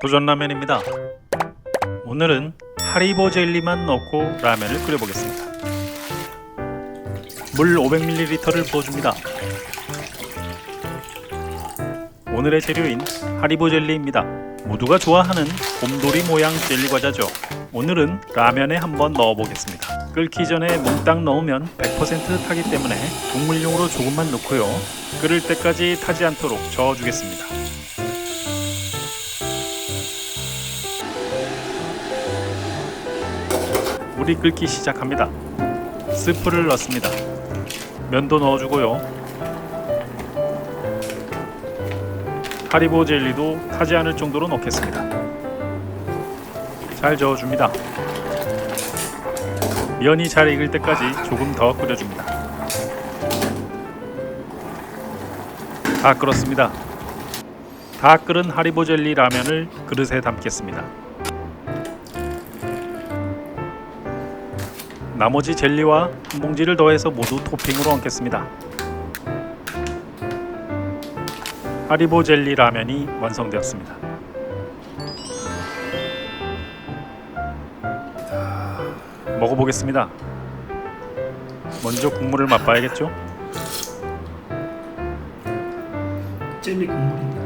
도전라면입니다. 오늘은 하리보 젤리만 넣고 라면을 끓여보겠습니다. 물 500ml를 부어줍니다. 오늘의 재료인 하리보 젤리입니다. 모두가 좋아하는 곰돌이 모양 젤리 과자죠. 오늘은 라면에 한번 넣어보겠습니다. 끓기 전에 몽땅 넣으면 100% 타기 때문에 국물용으로 조금만 넣고요. 끓을 때까지 타지 않도록 저어주겠습니다. 물이 끓기 시작합니다. 스프를 넣습니다. 면도 넣어주고요. 하리보 젤리도 타지 않을 정도로 넣겠습니다. 잘 저어줍니다. 면이 잘 익을 때까지 조금 더 끓여줍니다. 다 끓었습니다. 다 끓은 하리보 젤리 라면을 그릇에 담겠습니다. 나머지 젤리와 한 봉지를 더해서 모두 토핑으로 얹겠습니다. 하리보 젤리 라면이 완성되었습니다. 자, 먹어보겠습니다. 먼저 국물을 맛봐야겠죠? 젤리 국물인데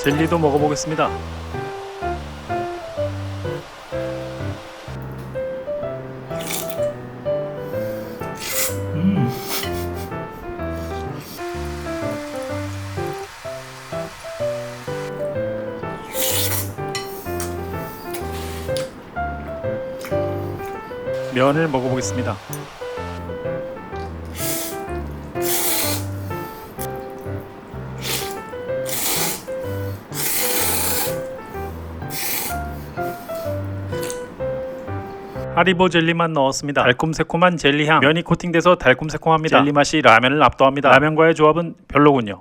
젤리도 먹어보겠습니다. 면을 먹어보겠습니다. 하리보 젤리만 넣었습니다. 달콤새콤한 젤리 향. 면이 코팅돼서 달콤새콤합니다. 젤리 맛이 라면을 압도합니다. 라면과의 조합은 별로군요.